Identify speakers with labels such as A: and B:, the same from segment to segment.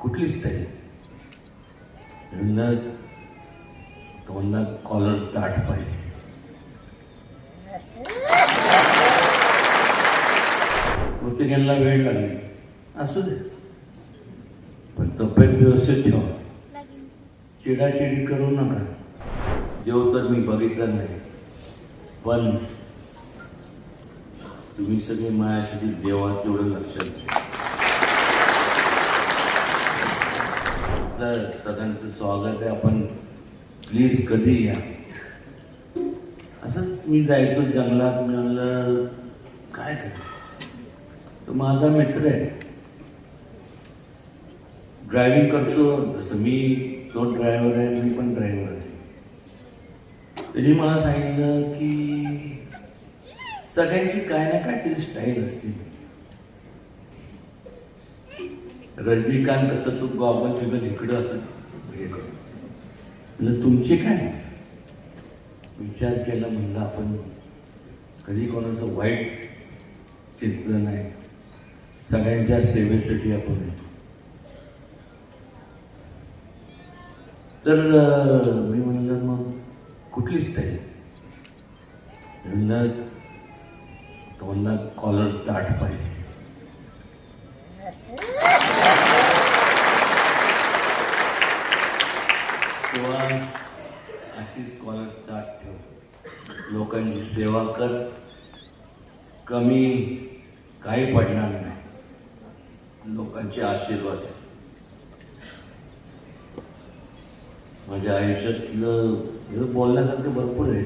A: कुठलीच तरी म्हणलं तुम्हाला कॉलर ताट पाहिजे. बहुतेक वेळ लागली. असू दे. पण तब्येत व्यवस्थित ठेवा. चिडाचिडी करू नका. देव तर मी बघितलं नाही. पण तुम्ही सगळे माझ्यासाठी देवा तेवढं लक्षात घ्या. आपलं सगळ्यांचं स्वागत आहे. आपण प्लीज कधी या? असंच मी जायचो जंगलात मी म्हणलं काय कर? तो माझा मित्र आहे. ड्रायव्हिंग करतो. जसं मी तो ड्रायव्हर आहे मी पण ड्रायव्हर आहे. त्यांनी मला सांगितलं की सगळ्यांची काय ना काहीतरी स्टाईल असते. रजनीकांत कसं तू गॉगल बिगल इकडं असं हे करतो. तुमचे तुमची काय? विचार केला म्हणलं आपण कधी कोणाचं वाईट चिंतलं नाही. सगळ्यांच्या सेवेसाठी आपण आहे. तर मी म्हणलं मग कुठली स्टाईल म्हणलं तुम्हाला कॉलर ताट पाहिजे किंवा अशीच कॉलर ताट ठेव लोकांची सेवा कर कमी काही पडणार नाही. लोकांचे आशीर्वाद आहे. माझ्या आयुष्यातलं बोलण्यासारखं भरपूर आहे.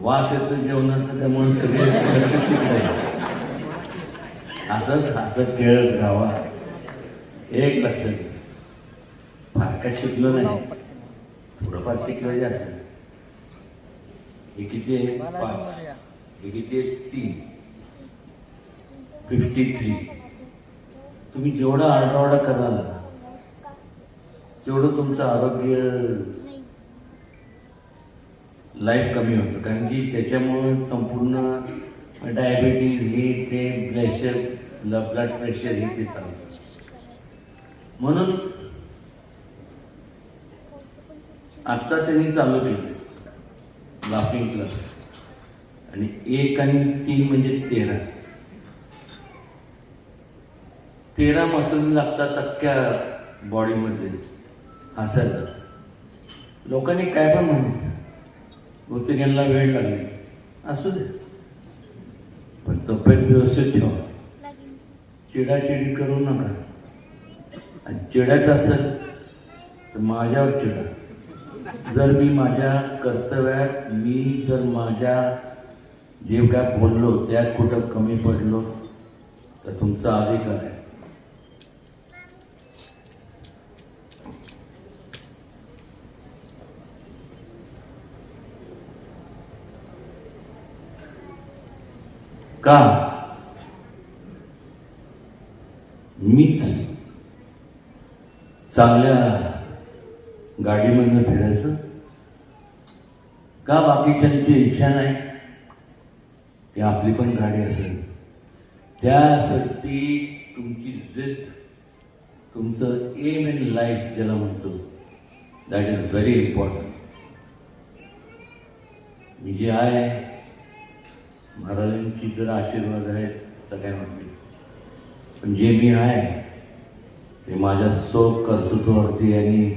A: वास येतो जेवणाचा त्यामुळे सगळे असंच असं खेळत राहावा. एक लक्षात फार काय शिकलो नाही. थोडंफार शिकलं जे असेल हे किती आहे? पाच. हे किती आहे? तीन. फिफ्टी थ्री तुम्ही जेवढं आरडाओरडा कराल ना तेवढं तुमचं आरोग्य लाईफ कमी होतं. कारण की त्याच्यामुळे संपूर्ण डायबिटीज हे ते प्रेशर ब्लड प्रेशर हे ते चालतं. म्हणून आत्ता त्यांनी चालू केलं लाफिंग क्लब. आणि एक आणि तीन म्हणजे तेरा. तेरा मसल लागतात अख्ख्या बॉडीमध्ये हसायला लोकांनी काय पण म्हणत बहुतेक वेळ लागली. असू दे. पण तब्येत व्यवस्थित ठेवा. चिडाचिडी करू नका. आणि चिडायचं असेल तर माझ्यावर चिडा. जर मी माझ्या कर्तव्यात मी जर माझ्या जे काय बोललो त्यात कुठं कमी पडलो तर तुमचा अधिकार आहे. का? मीच चांगल्या गाडीमधनं फिर का बाकीच्यांची इच्छा नाही? की आपली पण गाडी असेल. त्यासाठी तुमची जिद्द तुमचं एम इन लाईफ ज्याला म्हणतो दॅट इज व्हेरी इम्पॉर्टंट मी जे आहे महाराजांची जर आशीर्वाद आहेत सगळ्यांवरती पण जे मी आहे ते माझ्या सो कर्तृत्वावरती आणि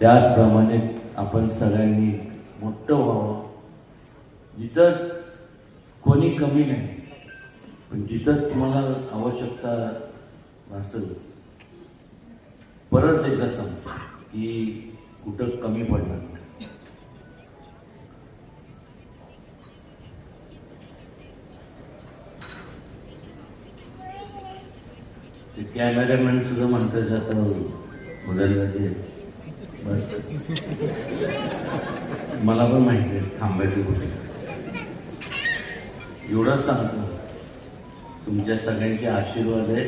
A: त्याचप्रमाणे आपण सगळ्यांनी मोठं व्हावं. जिथं कोणी कमी नाही पण जिथं तुम्हाला आवश्यकता असेल परत एकदा सांगतो की कुठं कमी पडणार ते कॅमेरामॅन सुद्धा म्हणतात आता जे बस. मला पण माहिती आहे थांबायचं कुठे. एवढं सांगतो तुमच्या सगळ्यांचे आशीर्वाद आहे.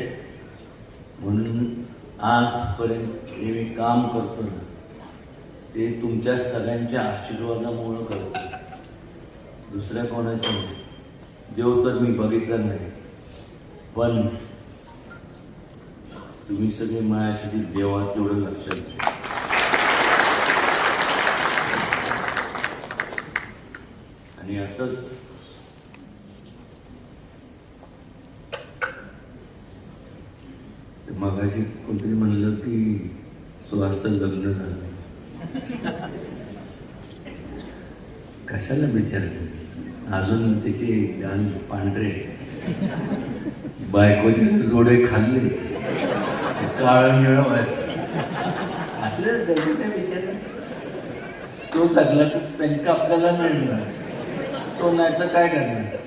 A: म्हणून आजपर्यंत जे मी काम करतो ना ते तुमच्या सगळ्यांच्या आशीर्वादामुळं करतो. दुसऱ्या कोणाच्या नाही. देव तर मी बघितलं नाही. पण तुम्ही सगळे माझ्यासाठी देवा तेवढं लक्षात घ्या आणि असंच ते मगाशी कोणतरी म्हणलं की सुहासचं लग्न झालं. कशाला विचारलं? अजून त्याचे गाल पांढरे. बायकोचे जोडे खाल्ले काळ मिळवायचं असले जगू विचार तो जगला तर स्पेंक आपल्याला मिळणार. तो नाही तर काय करणार?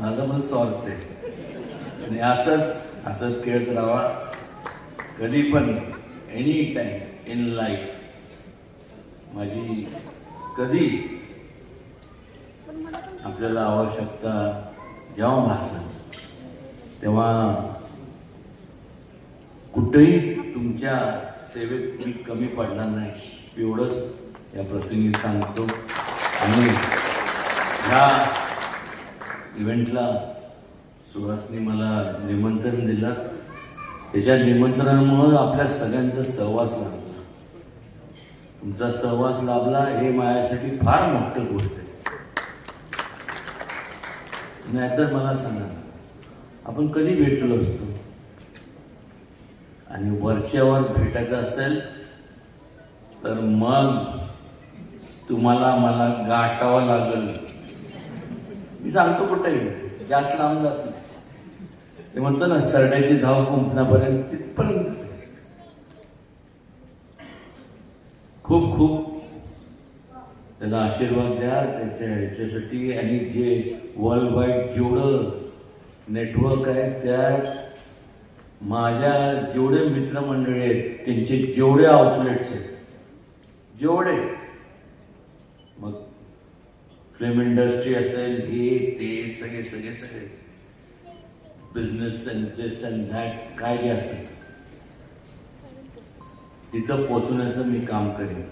A: माझं पण स्वार्थ आहे आणि असंच असंच खेळत राहा. कधी पण एनी टाईम इन लाईफ माझी कधी आपल्याला आवश्यकता जेव्हा भासेल तेव्हा कुठेही तुमच्या सेवेत मी कमी पडणार नाही. एवढंच या प्रसंगी सांगतो. आणि ह्या इव्हेंटला सुहासनी मला निमंत्रण दिलं. त्याच्या निमंत्रणामुळं आपल्या सगळ्यांचा सहवास लाभला. तुमचा सहवास लाभला हे माझ्यासाठी फार मोठं गोष्ट आहे. नाहीतर मला सांगा आपण कधी भेटलो असतो? आणि वरच्यावर भेटायचं असेल तर मग तुम्हाला मला गाठावं लागेल. मी सांगतो कुठेही जास्त लांब जात नाही. ते म्हणतो ना सरड्याची धाव कुंपणापर्यंत तिथपर्यंत. खूप खूप. त्याला आशीर्वाद द्या त्याच्या ह्याच्यासाठी आणि जे वर्ल्ड वाईड जेवढं नेटवर्क आहे त्यात माझ्या जेवढे मित्रमंडळी आहेत त्यांचे जेवढे आउटलेट्स आहेत जेवढे फिल्म इंडस्ट्री असेल हे ते सगळे सगळे सगळे. Business and this and that काय जे असेल. तिथं पोचवण्याचं मी काम करेन.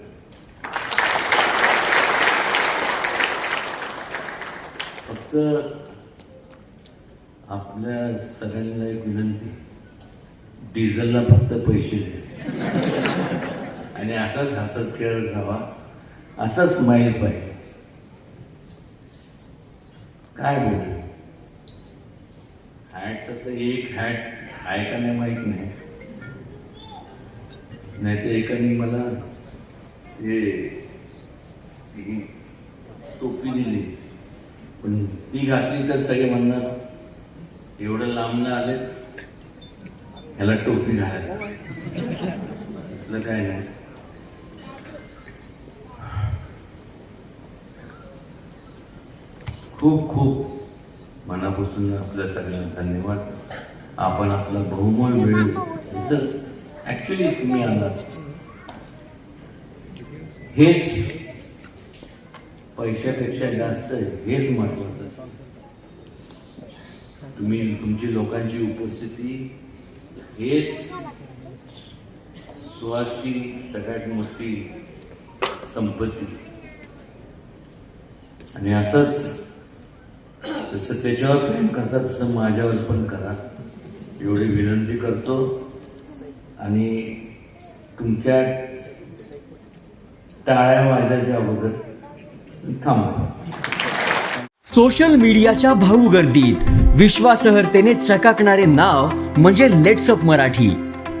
A: फक्त आपल्या सगळ्यांना एक विनंती. डिझेलला फक्त पैसे दे. आणि असाच हसत खेळत जावा असाच स्माईल पाहिजे. काय बोलू हॅटचं तर एक हॅट आहे का नाही माहीत नाही. नाही तर एकाने मला ते टोपी दिली. पण ती घातली तर सगळे म्हणणार एवढं लांबलं आले ह्याला टोपी घालायला. असलं काय नाही. खूप खूप मनापासून आपल्या सगळ्यांना धन्यवाद. आपण आपला बहुमोल वेळ जर ॲक्च्युली तुम्ही आलात हेच पैशापेक्षा जास्त हेच महत्वाचं तुम्ही तुमची लोकांची उपस्थिती हेच सुवासची सगळ्यात मोठी संपत्ती. आणि असंच जसं त्याच्यावर प्रेम करता तसं माझ्यावर पण करा. एवढी विनंती करतो. आणि तुमच्या टाळ्या वाजायच्या अगोदर थांबतो.
B: सोशल मीडियाच्या भाऊ गर्दीत विश्वासहर्तेने चकाकणारे नाव म्हणजे लेट्सअप मराठी.